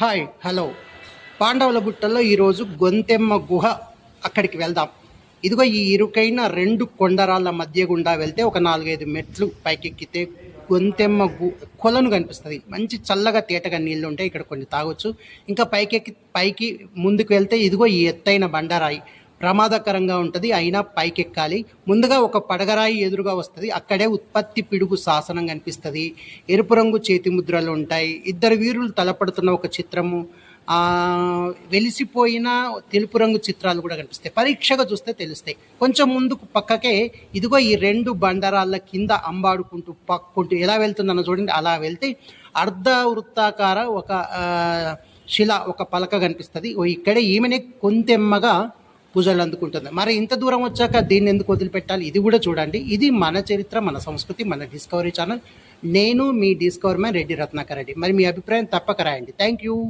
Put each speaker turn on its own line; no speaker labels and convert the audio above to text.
Hi hello. పాండవుల గుట్టల్లో ఈరోజు గొంతెమ్మ గుహ అక్కడికి వెళ్దాం. ఇదిగో ఈ ఇరుకైన రెండు కొండరాళ్ళ మధ్య గుండా వెళ్తే ఒక నాలుగైదు మెట్లు పైకెక్కితే గొంతెమ్మ గు కొలను కనిపిస్తుంది. మంచి చల్లగా తేటగా నీళ్ళు ఉంటాయి ఇక్కడ కొన్ని తాగొచ్చు. ఇంకా పైకెక్కి పైకి ముందుకు వెళ్తే ఇదిగో ఈ ఎత్తైన బండరాయి. ప్రమాదకరంగా ఉంటుంది. అయినా పైకెక్కాలి. ముందుగా ఒక పడగరాయి ఎదురుగా వస్తుంది. అక్కడే ఉత్పత్తి పిడుగు శాసనం కనిపిస్తుంది. ఎరుపు రంగు చేతి ముద్రలు ఉంటాయి. ఇద్దరు వీరులు తలపడుతున్న ఒక చిత్రము. వెలిసిపోయిన తెలుపు రంగు చిత్రాలు కూడా కనిపిస్తాయి. పరీక్షగా చూస్తే తెలుస్తాయి. కొంచెం ముందుకు పక్కకే ఇదిగో ఈ రెండు బండరాళ్ళ కింద అంబాడుకుంటూ పక్కుంటూ ఎలా వెళ్తుందన్న చూడండి. అలా వెళ్తే అర్ధ వృత్తాకార ఒక శిల ఒక పలక కనిపిస్తుంది. ఇక్కడే ఈమెనే కొంతెమ్మగా పూజలు అందుకుంటుంది. మరి ఇంత దూరం వచ్చాక దీన్ని ఎందుకు వదిలిపెట్టాలి? ఇది కూడా చూడండి. ఇది మన చరిత్ర మన సంస్కృతి మన డిస్కవరీ ఛానల్ నేను మీ డిస్కవర్ మ్యాన్ రెడ్డి రత్నాకర్ రెడ్డి. మరి మీ అభిప్రాయం తప్పక రాయండి. Thank you